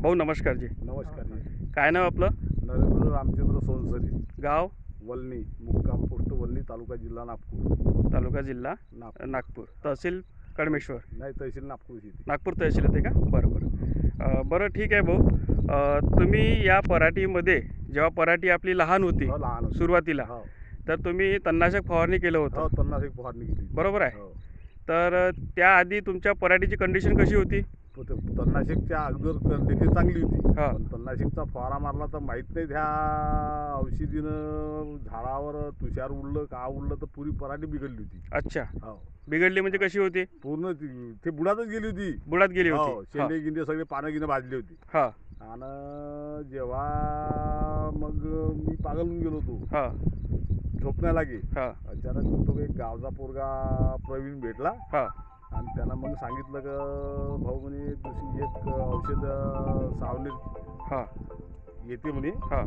भाऊ नमस्कार जी. नमस्कार जी. काय नाव आपलं? नरेंद्र रामचंद्र सोनसरी. गाव? वलनी मुक्काम पोस्ट वलनी तालुका जिल्हा नागपूर. तालुका जिल्हा नागपूर. नागपूर. तहसील कडमेश्वर नाही तहसील नागपूर नागपूर तहसील येते का? बरं बरं. अं, बरं ठीक आहे भाऊ. अं, तुम्ही या पराठीमध्ये जेव्हा पराठी आपली लहान होती हो, लहान होती. सुरुवातीला हो. तर तुम्ही तणनाशक फवारणी केलं होतं. हो पन्नास एक फवारणी केली. बरोबर आहे. हो. तर अं, त्याआधी तुमच्या पराठीची कंडिशन कशी होती? प- ते तणनाशकच्या अगोदर कंडिशन चांगली होती. हा. पण तणनाशकचा फवारा मारला तर माहीत नाही त्या औषधीनं झाडावर तुषार उडलं का उडलं तर पुरी पराठी बिघडली होती. अच्छा. हो. बिघडली म्हणजे कशी होती? पूर्ण ती- ते बुडातच गेली होती. बुडात गेली हो होती. हा, शेंडे गिंडे सगळे पानं गिनं भाजली होती. हा. आणि जेव्हा मग मी पागल होऊन गेलो होतो. हा. झोपण्या लागे हा. अचानक तो एक गावचा पोरगा प्रवीण भेटला. हा. आणि त्यानं मग सांगितलं का भाऊ म्हणे दुसरी एक औषध सावलीत हा. येते म्हणे. हा.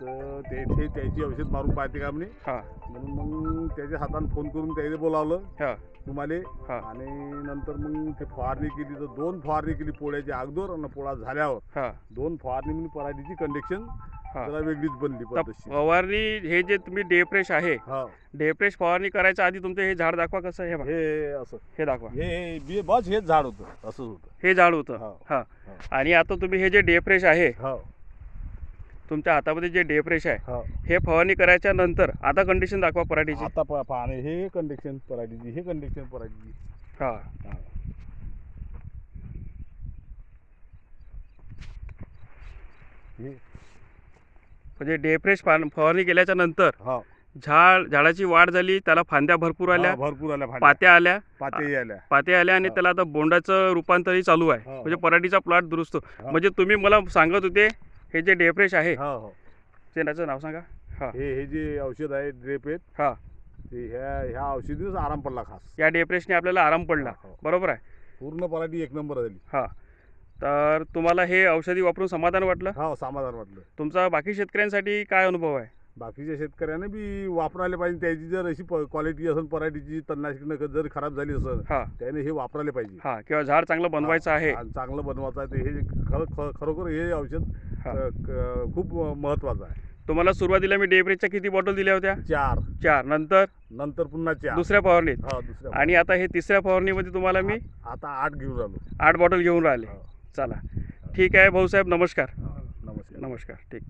तर ते ते त्याची औषध मारून पाहते का म्हणे? हा. म्हणून मग त्याच्या हातानं फोन करून त्याने बोलावलं. हा. तुम्हाला? हा. आणि नंतर मग ते फवारणी केली. तर दोन फवारणी केली पोळ्याच्या अगोदर आणि पोळा झाल्यावर. हा. दोन फवारणी म्हणजे पराठीची कंडिक्शन जरा वेगळीच बनली तर पद्धतशीर. फवारणी हे जे तुम्ही डेफ्रेश आहे हा. डेफ्रेश फवारणी करायच्या आधी तुमचं हे झाड दाखवा कसं आहे हे बघा. हे असं. हे दाखवा. हे बी बस हेच झाड होतं. असंच होतं. हे झाड होतं. हो. हा. हो. आणि आता तुम्ही हे जे डेफ्रेश आहे हो. तुमच्या हातामध्ये जे डेफ्रेश आहे हो. हे फवारणी करायच्या नंतर आता कंडिशन दाखवा पराठीची. आता पा- हे कंडिक्शन पराठीची हे कंडिक्शन पराठीची. हा. हा. म्हणजे डेफ्रेश फवारणी केल्याच्यानंतर हो. झाड झाडाची वाढ झाली त्याला फांद्या भरपूर आल्या भरपूर आल्या. पात्या आल्या पातेही आल्या. पात्या आल्या आणि. त्याला आता बोंडाचं रूपांतरही चालू आहे. म्हणजे. पराठीचा प्लॉट दुरुस्त. म्हणजे तुम्ही मला सांगत होते हे जे डेफ्रेश आहे हो हो. त्याचं नाव सांगा. हा. हे हे जे औषध आहे ड्रेप आहेत हा. ते ह्या ह्या औषधीच आराम पडला खास. या डेप्रेशने आपल्याला आराम पडला. बरोबर आहे? पूर्ण पराठी एक नंबर झाली. हा. तर तुम्हाला हे औषधी वापरून समाधान वाटलं? हा समाधान वाटलं. तुमचा बाकी शेतकऱ्यांसाठी काय अनुभव आहे? बाकीच्या शेतकऱ्यांना बी वापरायला पाहिजे. त्याची जर अशी क्वालिटी असेल पराठीची तणनाशक जर खराब झाली असेल हा. त्याने हे वापरायला पाहिजे. हा किंवा झाड चांगलं बनवायचं आहे. आणि चांगलं बनवायचं आहे ते हे खरं खरोखर हे औषध हा. अ, क- खूप महत्वाचं आहे. तुम्हाला सुरुवातीला मी डेप्रेसच्या किती बॉटल दिल्या होत्या? चार. चार. नंतर? नंतर पुन्हा चार. दुसऱ्या फवारणीत? हा दुसऱ्या आणि आता हे तिसऱ्या फवारणीमध्ये तुम्हाला मी आता आठ घेऊन राहिलो. आठ बॉटल घेऊन राहिले. हो. चला. ठीक आहे भाऊसाहेब नमस्कार. नमस्कार. नमस्कार ठीक.